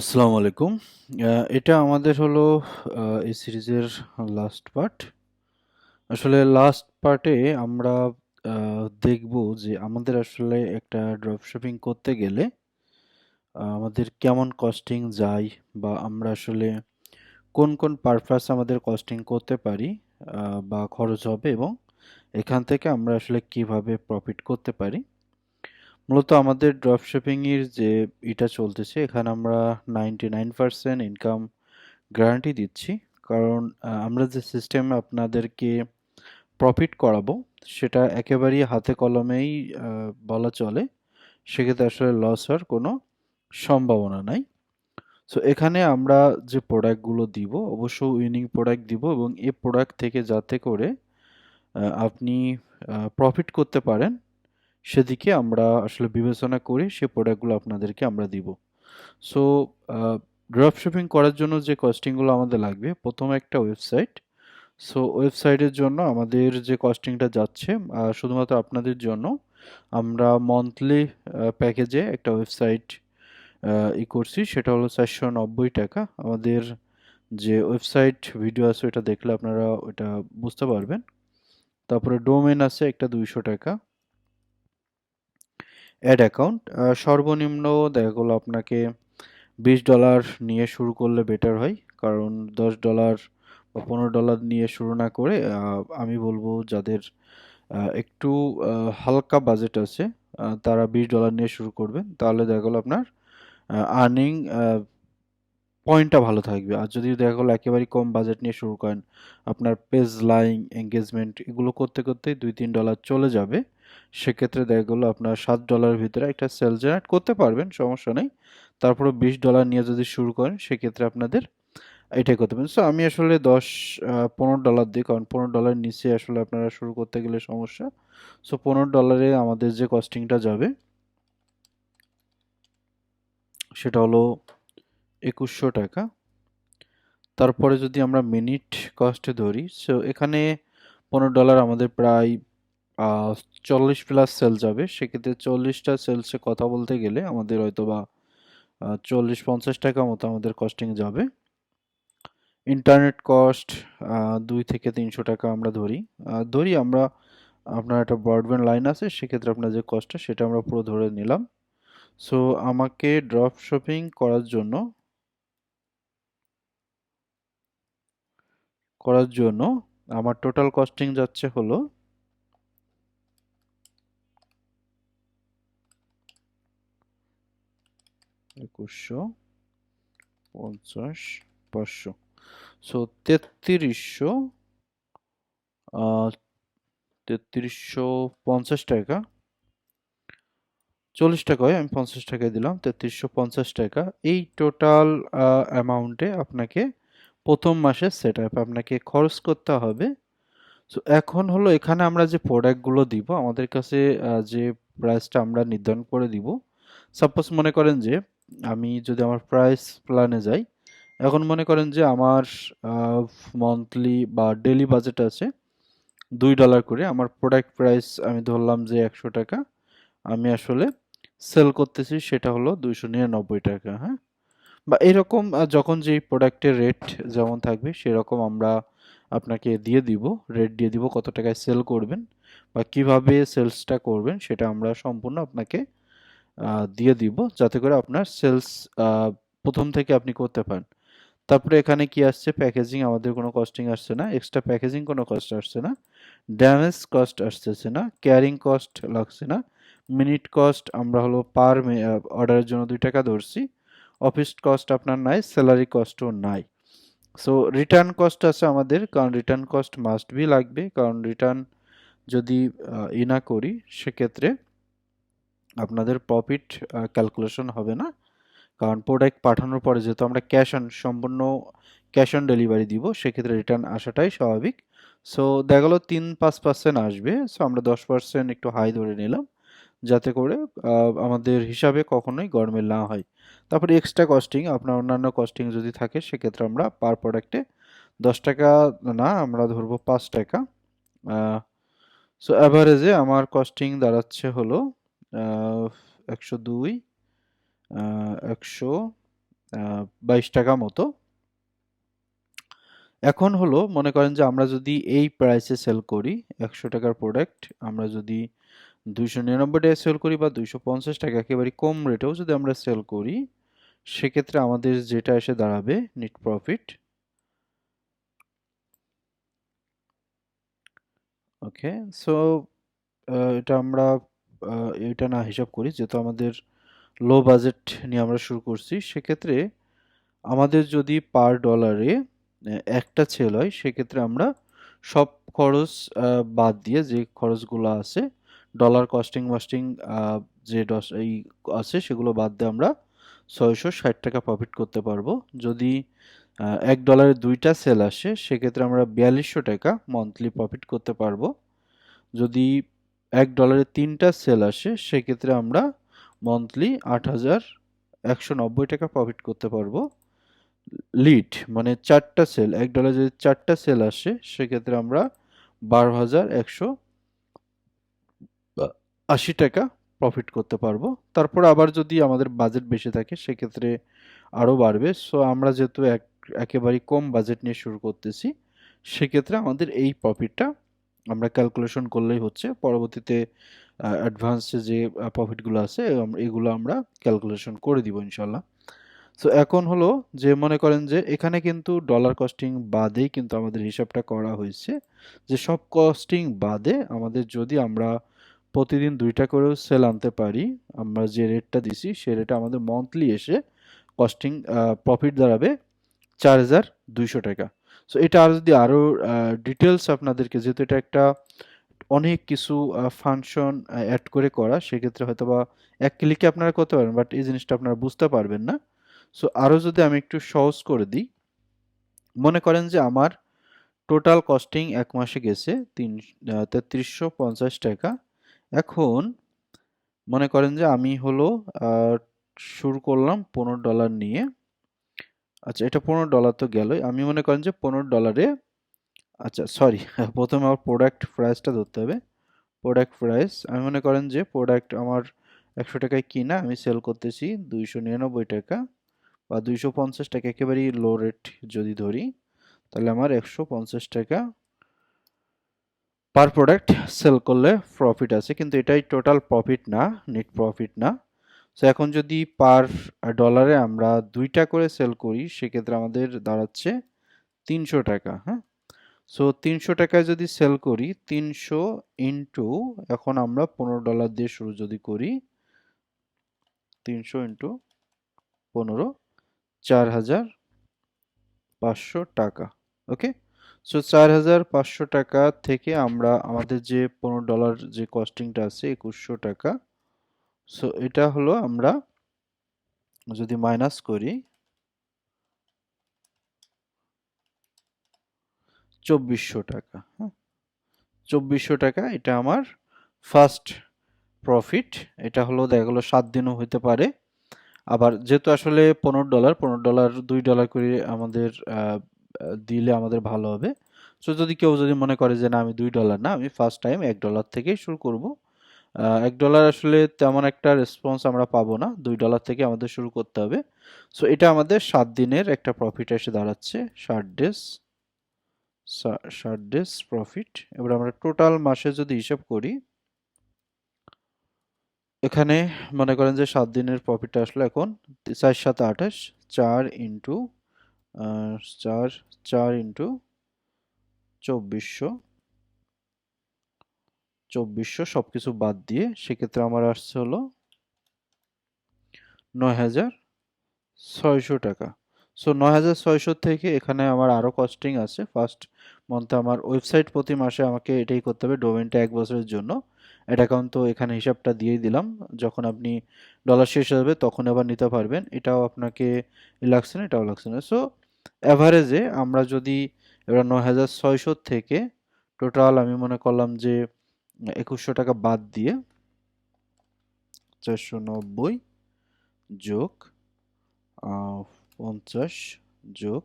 আসসালামু আলাইকুম। এটা আমাদের হলো এই সিরিজের লাস্ট পার্ট। আসলে লাস্ট পার্টে আমরা দেখব যে আমাদের আসলে একটা ড্রপ শপিং করতে গেলে আমাদের কেমন কস্টিং যায় বা আমরা আসলে কোন, কোন পারপাস আমাদের কস্টিং করতে পারি বা খরচ হবে এবং এখান থেকে আমরা আসলে কীভাবে প্রফিট করতে পারি। মূলত আমাদের ড্রপ শিপিং এর যে এটা চলতেছে, এখানে আমরা 99% ইনকাম গ্যারান্টি দিচ্ছি। কারণ আমরা যে সিস্টেমে আপনাদেরকে প্রফিট করাবো, সেটা একেবারেই হাতে কলমেই বলা চলে। সেক্ষেত্রে আসলে লস হওয়ার কোনো সম্ভাবনা নাই। সো এখানে আমরা যে প্রোডাক্টগুলো দিব, অবশ্য উইনিং প্রোডাক্ট দিব এবং এই প্রোডাক্ট থেকে যাতে করে আপনি প্রফিট করতে পারেন সেদিকে আমরা আসলে বিবেচনা করে সে প্রোডাক্টগুলো আপনাদেরকে আমরা দিব। সো ড্রপ শিপিং করার জন্য যে কস্টিংগুলো আমাদের লাগবে, ১ম একটা ওয়েবসাইট। সো ওয়েবসাইটের জন্য আমাদের যে কস্টিংটা যাচ্ছে শুধুমাত্র আপনাদের জন্য আমরা মন্থলি প্যাকেজে একটা ওয়েবসাইট ই করছি সেটা হলো ৳৪৯০ আমাদের যে ওয়েবসাইট ভিডিও আছে ওটা দেখলে আপনারা ওটা বুঝতে পারবেন। তারপরে ডোমেন আছে একটা ৳২০০ অ্যাড অ্যাকাউন্ট সর্বনিম্ন দেখা গেল আপনাকে $20 নিয়ে শুরু করলে বেটার হয়। কারণ $10 বা $15 নিয়ে শুরু না করে আমি বলব যাদের একটু হালকা বাজেট আছে তারা $20 নিয়ে শুরু করবেন। তাহলে দেখা গেলো আপনার আর্নিং পয়েন্টটা ভালো থাকবে। আর যদি দেখা গেলো একেবারেই কম বাজেট নিয়ে শুরু করেন, আপনার পেজ লাইক, এনগেজমেন্ট এগুলো করতে, করতেই $২-৩ চলে যাবে। সেক্ষেত্রে দেখা গেল আপনার $৭ এর ভিতরে একটা সেল জেনারেট করতে পারবেন, সমস্যা নেই। তারপরেও $20 নিয়ে যদি শুরু করেন সেক্ষেত্রে আপনাদের এটাই করতে পারেন। সো আমি আসলে দশ পনেরো ডলার দিই কারণ $15 এর নিচে আসলে আপনারা শুরু করতে গেলে সমস্যা। সো পনেরো ডলারে আমাদের যে কস্টিংটা যাবে সেটা হলো ৳২১০০ তারপরে যদি আমরা মিনিট কস্টে ধরি, সো এখানে $15 আমাদের প্রায় ৪০ প্লাস সেল যাবে। সেক্ষেত্রে চল্লিশটা সেলসে কথা বলতে গেলে আমাদের হয়তো বা চল্লিশ পঞ্চাশ টাকা মতো আমাদের কস্টিং যাবে। ইন্টারনেট কস্ট দুই থেকে তিনশো টাকা আমরা ধরি। ধরি আমরা, আপনার একটা ব্রডব্যান্ড লাইন আছে, সেক্ষেত্রে আপনার যে কস্টটা সেটা আমরা পুরো ধরে নিলাম। সো আমাকে ড্রপ শপিং করার জন্য করার জন্য আমার টোটাল কস্টিং যাচ্ছে হলো একুশশো পঞ্চাশ, পাঁচশো। সো তেত্রিশশো তেত্রিশশো পঞ্চাশ টাকা। চল্লিশ টাকা হয়, আমি পঞ্চাশ টাকায় দিলাম, তেত্রিশশো পঞ্চাশ টাকা। এই টোটাল অ্যামাউন্টে আপনাকে প্রথম মাসের সেট আপ আপনাকে খরচ করতে হবে। সো এখন হলো এখানে আমরা যে প্রোডাক্টগুলো দিব, আমাদের কাছে যে প্রাইসটা আমরা নির্ধারণ করে দিব সাপোজ মনে করেন যে আমি যদি আমার প্রাইস প্ল্যানে যাই, এখন মনে করেন যে আমার মান্থলি বা ডেলি বাজেট আছে দুই ডলার করে, আমার প্রোডাক্ট প্রাইস আমি ধরলাম যে একশো টাকা, আমি আসলে সেল করতেছি সেটা হলো দুইশো নিরানব্বই টাকা হ্যাঁ? বা এরকম যখন যেই প্রোডাক্টের রেট যেমন থাকবে সেরকম আমরা আপনাকে দিয়ে দিব রেট দিয়ে দিব কত টাকায় সেল করবেন বা কীভাবে সেলসটা করবেন সেটা আমরা সম্পূর্ণ আপনাকে দিয়ে দিব যাতে করে আপনার সেলস প্রথম থেকে আপনি করতে পারেন। তারপরে এখানে কি আসছে? প্যাকেজিং আমাদের কোনো কস্টিং আসছে না। এক্সট্রা প্যাকেজিং কোনো কস্ট আসছে না। ড্যামেজ কস্ট আসতেছে না। ক্যারিং কস্ট লাগছে না। মিনিট কস্ট আমরা হলো পার অর্ডারের জন্য দুই টাকা ধরছি। অফিস কস্ট আপনার নাই স্যালারি কস্টও নাই। সো রিটার্ন কস্ট আছে আমাদের, কারণ রিটার্ন কস্ট মাস্ট বি লাগবে। কারণ রিটার্ন যদি ই না করি, সেক্ষেত্রে আপনাদের প্রফিট ক্যালকুলেশন হবে না। কারণ প্রোডাক্ট পাঠানোর পরে যেহেতু আমরা ক্যাশ অন সম্পূর্ণ ক্যাশ অন ডেলিভারি দিব, সেক্ষেত্রে রিটার্ন আসাটাই স্বাভাবিক। সো দেখা গেলো তিন পাঁচ পার্সেন্ট আসবে। সো আমরা দশ পার্সেন্ট একটু হাই ধরে নিলাম। যাতে করে আমাদের হিসাবে কখনোই গরমিল না হয়। তারপরে এক্সট্রা কস্টিং আপনার অন্যান্য কস্টিং যদি থাকে, সেক্ষেত্রে আমরা পার প্রোডাক্টে দশ টাকা, না, আমরা ধরবো পাঁচ টাকা। সো অ্যাভারেজে আমার কস্টিং দাঁড়াচ্ছে হলো একশো দুই একশো বাইশ টাকা মতো। এখন হলো, মনে করেন যে আমরা যদি এই প্রাইসে সেল করি, একশো টাকার প্রোডাক্ট আমরা যদি দুইশো নিরানব্বই টাকায় সেল করি বা দুইশো পঞ্চাশ টাকা একেবারে কম রেটেও যদি আমরা সেল করি, সেক্ষেত্রে আমাদের যেটা এসে দাঁড়াবে নেট প্রফিট ওকে সো এটা আমরা এটা না হিসাব করি, যেহেতু আমাদের লো বাজেট নিয়ে আমরা শুরু করছি, সেক্ষেত্রে আমাদের যদি পার ডলারে একটা সেল হয়, সেক্ষেত্রে আমরা সব খরচ বাদ দিয়ে যে খরচগুলো আছে ডলার কস্টিং মাস্টিং যে এই আছে, সেগুলো বাদ দিয়ে আমরা ছয়শো ষাট টাকা প্রফিট করতে পারব। যদি এক ডলারে দুইটা সেল আসে, সেক্ষেত্রে আমরা বিয়াল্লিশশো টাকা মান্থলি প্রফিট করতে পারব। যদি এক ডলারে তিনটা সেল আসে, সেক্ষেত্রে আমরা মান্থলি আট হাজার একশো নব্বই টাকা প্রফিট করতে পারব। লিড মানে চারটা সেল এক ডলার যদি চারটা সেল আসে, সেক্ষেত্রে আমরা বারো হাজার একশো আশি টাকা প্রফিট করতে পারব। তারপর আবার যদি আমাদের বাজেট বেশি থাকে, সেক্ষেত্রে আরও বাড়বে। সো আমরা যেহেতু এক, একেবারেই কম বাজেট নিয়ে শুরু করতেছি, সেক্ষেত্রে আমাদের এই প্রফিটটা আমরা ক্যালকুলেশন করলেই হচ্ছে। পরবর্তীতে অ্যাডভান্সে যে প্রফিটগুলো আছে এগুলো আমরা ক্যালকুলেশন করে দিব ইনশাল্লাহ সো এখন হলো যে, মনে করেন যে, এখানে কিন্তু ডলার কস্টিং বাদেই কিন্তু আমাদের হিসাবটা করা হয়েছে যে, সব কস্টিং বাদে আমাদের যদি আমরা প্রতিদিন দুইটা করেও সেল আনতে পারি, আমরা যে রেটটা দিছি, সে রেটে আমাদের মান্থলি এসে কস্টিং প্রফিট দাঁড়াবে চার হাজার দুইশো টাকা। সো এটা আর যদি আরও ডিটেলস আপনাদেরকে, যেহেতু এটা একটা অনেক কিছু ফাংশন অ্যাড করে করা, সেক্ষেত্রে হয়তো বা এক ক্লিকে আপনারা করতে পারেন বাট এই জিনিসটা আপনারা বুঝতে পারবেন না। সো আরও যদি আমি একটু সহজ করে দিই, মনে করেন যে আমার টোটাল কস্টিং এক মাসে গেছে তিন তেত্রিশশো পঞ্চাশ টাকা। এখন মনে করেন যে আমি হলো শুরু করলাম পনেরো ডলার নিয়ে। আচ্ছা এটা পনেরো ডলার তো গেলই। আমি মনে করেন যে পনেরো ডলারে আচ্ছা সরি প্রথমে আমার প্রোডাক্ট প্রাইসটা ধরতে হবে। প্রোডাক্ট প্রাইস আমি মনে করেন যে প্রোডাক্ট আমার একশো টাকায় কিনা, আমি সেল করতেছি দুইশো নিরানব্বই টাকা বা দুইশো পঞ্চাশ টাকা, একেবারেই লো রেট যদি ধরি, তাহলে আমার একশো পঞ্চাশ টাকা পার প্রোডাক্ট সেল করলে প্রফিট আছে। কিন্তু এটাই টোটাল প্রফিট না নেট প্রফিট না। সো এখন যদি পার ডলারে আমরা দুইটা করে সেল করি, সেক্ষেত্রে আমাদের দাঁড়াচ্ছে তিনশো টাকা হ্যাঁ? সো তিনশো টাকায় যদি সেল করি, তিনশো ইন্টু এখন আমরা পনেরো ডলার দিয়ে শুরু যদি করি, তিনশো ইন্টু পনেরো চার হাজার পাঁচশো টাকা ওকে সো চার হাজার পাঁচশো টাকা থেকে আমরা আমাদের যে পনেরো ডলার যে কস্টিংটা আছে, একুশশো টাকা সো এটা হলো আমরা যদি মাইনাস করি চব্বিশশো টাকা হ্যাঁ? চব্বিশশো টাকা, এটা আমার ফার্স্ট প্রফিট এটা হলো দেখা গেলো সাত দিনও হতে পারে। আবার যেহেতু আসলে পনেরো ডলার পনেরো ডলার দুই ডলার করে আমাদের দিলে আমাদের ভালো হবে। সো যদি কেউ যদি মনে করে যে না, আমি দুই ডলার না, আমি ফার্স্ট টাইম এক ডলার থেকেই শুরু করব। এক ডলার আসলে তেমন একটা রেসপন্স আমরা পাবো না। দুই ডলার থেকে আমাদের শুরু করতে হবে। সো এটা আমাদের সাত দিনের একটা প্রফিট এসে দাঁড়াচ্ছে। ষাট ডেজ ষাট ডেজ প্রফিট এবার আমরা টোটাল মাসে যদি হিসাব করি, এখানে মনে করেন যে সাত দিনের প্রফিটটা আসলো এখন চার সাত আঠাশ, চার ইন্টু চার চার ইন্টু চব্বিশশো। চব্বিশশো সব কিছু বাদ দিয়ে সেক্ষেত্রে আমার আসছে হলো নয় হাজার ছয়শো টাকা। সো নয় হাজার ছয়শো থেকে এখানে আমার আরও কস্টিং আছে। ফার্স্ট মান্থে আমার ওয়েবসাইট প্রতি মাসে আমাকে এটাই করতে হবে ডোমেনটা এক বছরের জন্য। এটা অ্যাকাউন্ট তো এখানে হিসাবটা দিয়েই দিলাম। যখন আপনি ডলার শেষ হবে তখন আবার নিতে পারবেন। এটাও আপনাকে লাগছে না, এটাও লাগছে না। সো অ্যাভারেজে আমরা যদি এবার নয় হাজার ছয়শো থেকে টোটাল আমি মনে করলাম যে একুশশো টাকা বাদ দিয়ে চারশো নব্বই যোগ পঞ্চাশ যোগ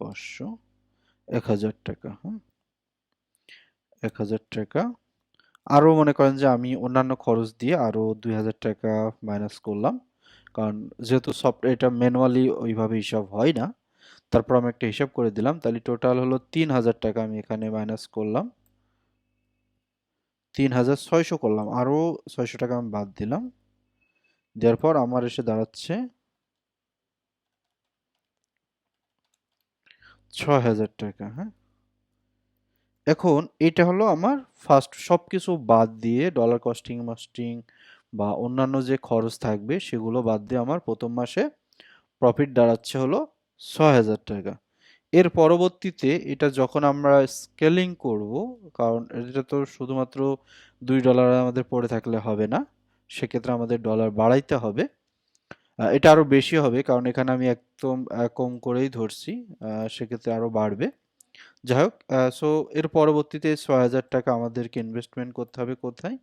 পাঁচশো, এক হাজার টাকা হ্যাঁ এক হাজার টাকা। আরও মনে করেন যে আমি অন্যান্য খরচ দিয়ে আরও দুই হাজার টাকা মাইনাস করলাম। কারণ যেহেতু সফট এটা ম্যানুয়ালি ওইভাবে হিসাব হয় না, তারপর আমি একটা হিসাব করে দিলাম, তাহলে টোটাল হলো তিন হাজার টাকা আমি এখানে মাইনাস করলাম। তিন হাজার ছয়শো করলাম। আরও ছয়শো টাকা আমি বাদ দিলাম। দেওয়ার পর আমার এসে দাঁড়াচ্ছে ছয় হাজার টাকা হ্যাঁ? এখন এটা হলো আমার ফার্স্ট সব কিছু বাদ দিয়ে ডলার কস্টিং মাস্টিং বা অন্যান্য যে খরচ থাকবে সেগুলো বাদ দিয়ে আমার প্রথম মাসে প্রফিট দাঁড়াচ্ছে হলো ছয় হাজার টাকা। এর পরবর্তীতে এটা যখন আমরা স্কেলিং করব, কারণ এটা তো শুধুমাত্র দুই ডলার আমাদের পড়ে থাকলে হবে না, সেক্ষেত্রে আমাদের ডলার বাড়াইতে হবে। এটা আরও বেশি হবে, কারণ এখানে আমি একদম কম করেই ধরছি সেক্ষেত্রে আরও বাড়বে। যাই হোক সো এর পরবর্তীতে ছয় হাজার টাকা আমাদেরকে ইনভেস্টমেন্ট করতে হবে কোথায়?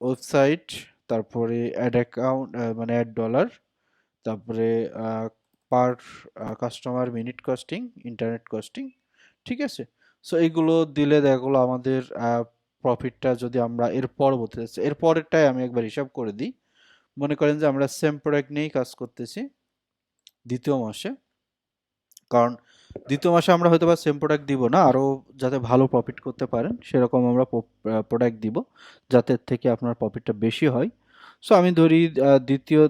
ওয়েবসাইট তারপরে অ্যাড অ্যাকাউন্ট মানে অ্যাড ডলার তারপরে per customer minute costing internet costing ঠিক আছে? সো এইগুলো দিলে দেখল আমাদের প্রফিটটা যদি আমরা এর পরবর্তীতে এর পরেরটাই আমি একবার হিসাব করে দিই। মনে করেন যে আমরা সেম প্রোডাক্ট নিয়েই কাজ করতেছি দ্বিতীয় মাসে। কারণ দ্বিতীয় মাসে আমরা হয়তো বা সেম প্রোডাক্ট দিব না, আরও যাতে ভালো প্রফিট করতে পারেন, সেরকম আমরা প্রোডাক্ট দিব, যাতে থেকে আপনার প্রফিটটা বেশি হয়। সো আমি ধরি দ্বিতীয়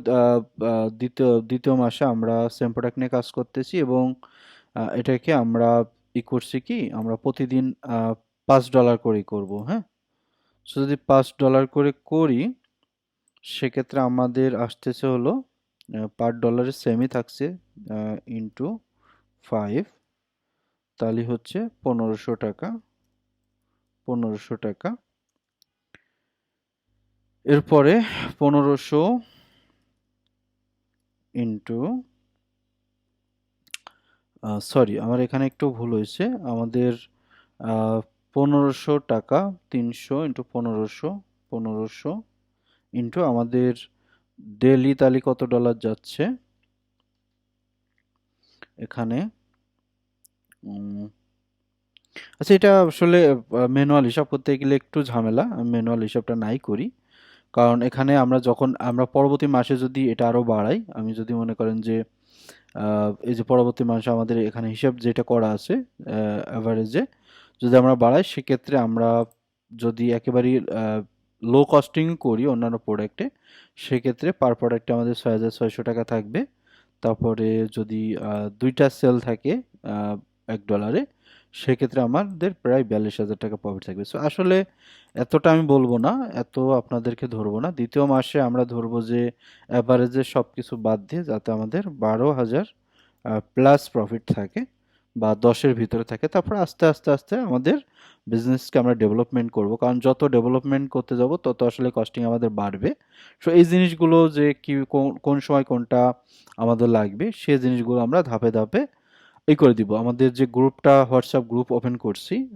দ্বিতীয় দ্বিতীয় মাসে আমরা সেম প্রোডাক্ট নিয়ে কাজ করতেছি এবং এটাকে আমরা ই করছি কি, আমরা প্রতিদিন পাঁচ ডলার করেই করব হ্যাঁ? সো যদি পাঁচ ডলার করে করি, সেক্ষেত্রে আমাদের আসতেছে হলো পার ডলারের সেমই থাকছে ইন্টু ফাইভ তাহলে হচ্ছে পনেরোশো টাকা পনেরোশো টাকা। এরপরে পনেরোশো ইন্টু সরি, আমার এখানে একটু ভুল হয়েছে। আমাদের পনেরোশো টাকা, তিনশো ইন্টু পনেরোশো পনেরোশো ইন্টু আমাদের ডেলি তালি কত ডলার যাচ্ছে? এখানে আচ্ছা এটা আসলে ম্যানুয়াল হিসাব করতে গেলে একটু ঝামেলা। ম্যানুয়াল হিসাবটা নাই করি। কারণ এখানে আমরা যখন, আমরা পরবর্তী মাসে যদি এটা আরও বাড়াই, আমি যদি মনে করেন যে এই যে পরবর্তী মাসে আমাদের এখানে হিসাব যেটা করা আছে অ্যাভারেজে যদি আমরা বাড়াই, সেক্ষেত্রে আমরা যদি একেবারেই লো কস্টিং করি অন্যান্য প্রোডাক্টে সেক্ষেত্রে পার প্রোডাক্টে আমাদের ছয় হাজার ছয়শো টাকা থাকবে। তারপরে যদি দুইটা সেল থাকে এক ডলারে সেক্ষেত্রে আমাদের প্রায় বিয়াল্লিশ হাজার টাকা প্রফিট থাকবে। সো আসলে এতটা আমি বলব না, এত আপনাদেরকে ধরবো না। দ্বিতীয় মাসে আমরা ধরবো যে অ্যাভারেজে সব কিছু বাদ দিয়ে যাতে আমাদের বারো হাজার প্লাস প্রফিট থাকে বা দশের ভিতরে থাকে, তারপর আস্তে আস্তে আস্তে আমাদের বিজনেসকে আমরা ডেভেলপমেন্ট করব। কারণ যত ডেভেলপমেন্ট করতে যাব, তত আসলে কস্টিং আমাদের বাড়বে। সো এই জিনিসগুলো যে কি, কোন- সময় কোনটা আমাদের লাগবে সেই জিনিসগুলো আমরা ধাপে ধাপে এই করে দিব। আমাদের যে গ্রুপটা হোয়াটসঅ্যাপ গ্রুপ ওপেন করছি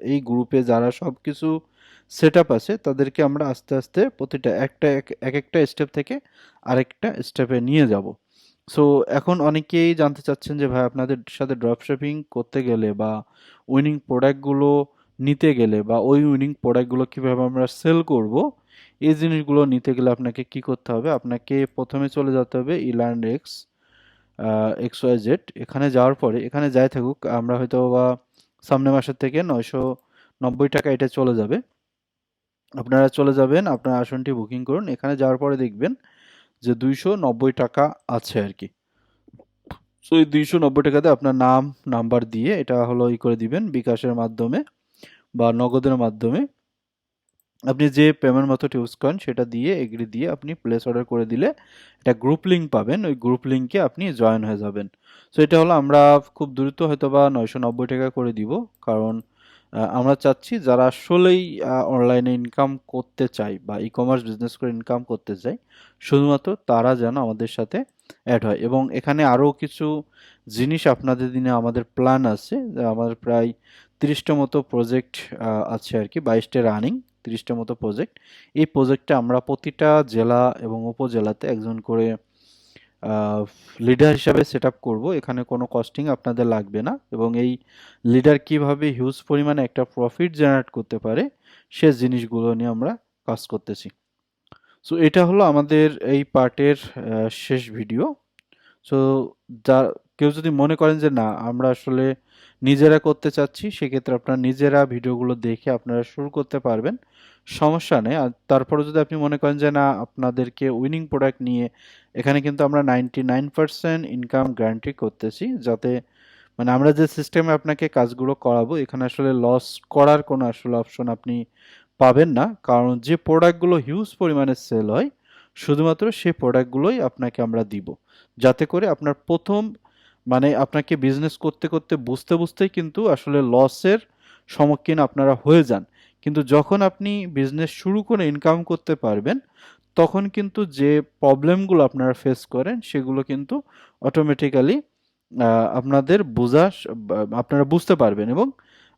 এই গ্রুপে যারা সব কিছু সেট আপ আছে, তাদেরকে আমরা আস্তে আস্তে প্রতিটা একটা এক- এক একটা স্টেপ থেকে আরেকটা স্টেপে নিয়ে যাব। সো এখন অনেকেই জানতে চাচ্ছেন যে, ভাই, আপনাদের সাথে ড্রপ শিপিং করতে গেলে বা উইনিং প্রোডাক্টগুলো নিতে গেলে বা ওই উইনিং প্রোডাক্টগুলো কীভাবে আমরা সেল করব, এই জিনিসগুলো নিতে গেলে আপনাকে কি করতে হবে? আপনাকে প্রথমে চলে যেতে হবে ইল্যান্ড এক্স এক্স ওয়াই জেড, এখানে যাওয়ার পরে, এখানে যাই থাকুক, আমরা হয়তো বা সামনের মাসের থেকে নয়শো নব্বই টাকা এটা চলে যাবে। আপনারা চলে যাবেন, আপনার আসনটি বুকিং করুন, এখানে যাওয়ার পরে দেখবেন যে দুইশো নব্বই টাকা আছে আর কি। সো এই দুইশো নব্বই টাকাতে আপনার নাম, নাম্বার দিয়ে এটা হলো ই করে দিবেন, বিকাশের মাধ্যমে বা নগদের মাধ্যমে। আপনি যে পেমেন্ট মেথড ইউজ করেন, সেটা দিয়ে এগ্রি দিয়ে আপনি প্লেস অর্ডার করে দিলে একটা গ্রুপ লিঙ্ক পাবেন। ওই গ্রুপ লিঙ্কে আপনি জয়েন হয়ে যাবেন। সো এটা হলো আমরা খুব দ্রুত হয়তো বা নয়শো নব্বই টাকা করে দিব। কারণ আমরা চাচ্ছি যারা আসলেই অনলাইনে ইনকাম করতে চায় বা ই কমার্স বিজনেস করে ইনকাম করতে চায়, শুধুমাত্র তারা যেন আমাদের সাথে অ্যাড হয়। এবং এখানে আরও কিছু জিনিস আপনাদের দিনে আমাদের প্ল্যান আছে। আমাদের প্রায় তিরিশটা মতো প্রজেক্ট আছে আর কি। বাইশটা রানিং তিরিশটা মতো প্রজেক্ট এই প্রজেক্টটা আমরা প্রতিটা জেলা এবং উপজেলাতে একজন করে লিডার হিসাবে সেট আপ করব। এখানে কোনো কস্টিং আপনাদের লাগবে না এবং এই লিডার কীভাবে হিউজ পরিমাণে একটা প্রফিট জেনারেট করতে পারে, সে জিনিসগুলো নিয়ে আমরা কাজ করতেছি। সো এটা হলো আমাদের এই পার্টের শেষ ভিডিও সো যা কেউ যদি মনে করেন যে না, আমরা আসলে নিজেরা করতে চাচ্ছি, সেক্ষেত্রে আপনারা নিজেরা ভিডিওগুলো দেখে আপনারা শুরু করতে পারবেন। সমস্যা নেই। আর তারপরে যদি আপনি মনে করেন যে না, আপনাদেরকে উইনিং প্রোডাক্ট নিয়ে এখানে কিন্তু আমরা ninety nine percent income guarantee করতেছি, যাতে মানে আমরা যে সিস্টেমে আপনাকে কাজগুলো করাবো, এখানে আসলে লস করার কোনো আসলে অপশন আপনি পাবেন না। কারণ যে প্রোডাক্টগুলো হিউজ পরিমাণে সেল হয়, শুধুমাত্র সেই প্রোডাক্টগুলোই আপনাকে আমরা দিব। যাতে করে আপনার প্রথম মানে আপনাকে বিজনেস করতে করতে, বুঝতে, বুঝতেই কিন্তু আসলে লসের সম্মুখীন আপনারা হয়ে যান। কিন্তু যখন আপনি বিজনেস শুরু করে ইনকাম করতে পারবেন, তখন কিন্তু যে প্রবলেমগুলো আপনারা ফেস করেন, সেগুলো কিন্তু অটোমেটিক্যালি আপনাদের বোঝা আপনারা বুঝতে পারবেন এবং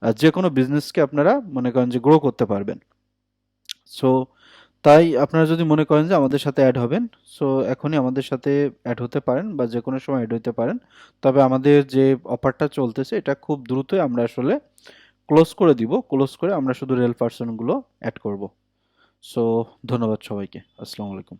যে কোনো বিজনেসকে আপনারা মনে করেন যে গ্রো করতে পারবেন। সো তাই আপনারা যদি মনে করেন যে আমাদের সাথে অ্যাড হবেন সো এখনই আমাদের সাথে অ্যাড হতে পারেন বা যে কোনো সময় অ্যাড হতে পারেন। তবে আমাদের যে অফারটা চলতেছে, এটা খুব দ্রুতই আমরা আসলে ক্লোজ করে দিব ক্লোজ করে আমরা শুধু রেল পার্সনগুলো অ্যাড করব। সো ধন্যবাদ সবাইকে। আসসালামু আলাইকুম।